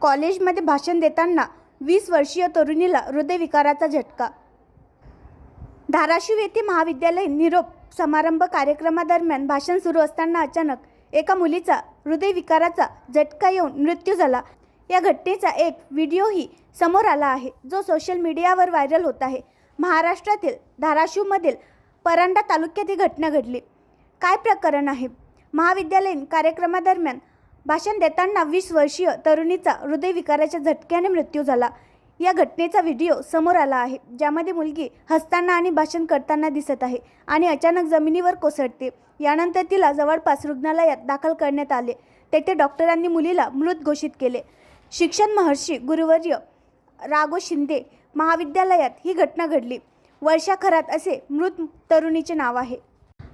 कॉलेजमध्ये भाषण देताना वीस वर्षीय तरुणीला हृदयविकाराचा झटका. धाराशिव येथे महाविद्यालयीन निरोप समारंभ कार्यक्रमादरम्यान भाषण सुरू असताना अचानक एका मुलीचा हृदयविकाराचा झटका येऊन मृत्यू झाला. या घटनेचा एक व्हिडिओही समोर आला आहे जो सोशल मीडियावर व्हायरल होत आहे. महाराष्ट्रातील धाराशिवमधील परांडा तालुक्यात ही घटना घडली. काय प्रकरण आहे? महाविद्यालयीन कार्यक्रमादरम्यान भाषण देताना वीस वर्षीय तरुणीचा हृदयविकाराच्या झटक्याने मृत्यू झाला. या घटनेचा व्हिडिओ समोर आला आहे ज्यामध्ये मुलगी हसताना आणि भाषण करताना दिसत आहे आणि अचानक जमिनीवर कोसळते. यानंतर तिला जवळपास रुग्णालयात दाखल करण्यात आले. तेथे डॉक्टरांनी मुलीला मृत घोषित केले. शिक्षण महर्षी गुरुवर्य रागो शिंदे महाविद्यालयात ही घटना घडली. वर्षा खरात असे मृत तरुणीचे नाव आहे.